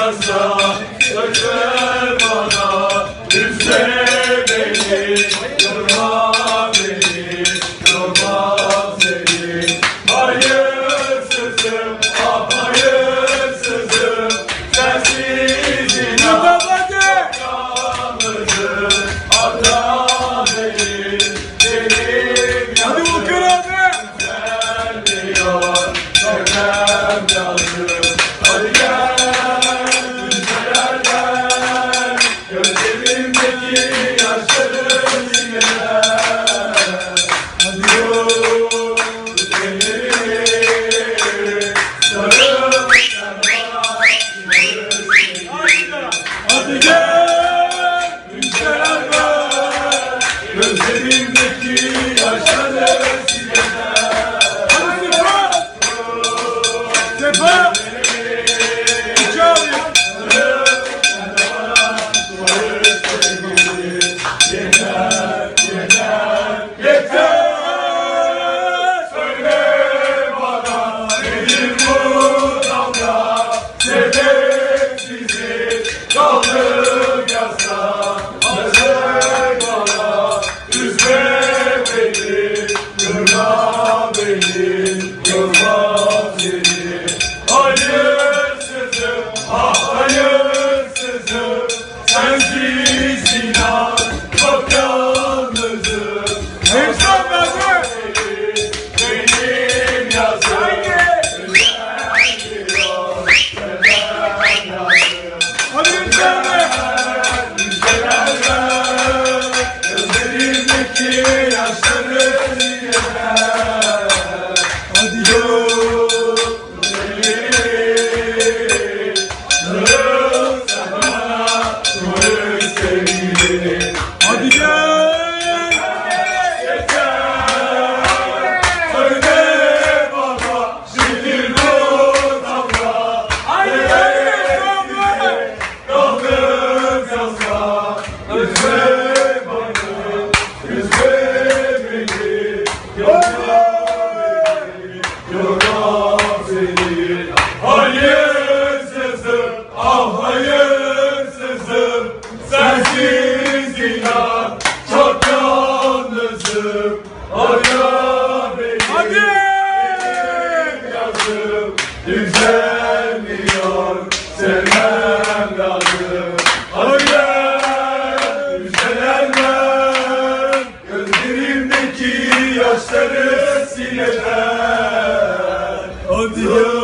yansa Söz ver bana Üzme beni Kırma hayırsızım, ah hayırsızım. Sensiz inan çok yalnızım, hayırsızım. Oh, dear.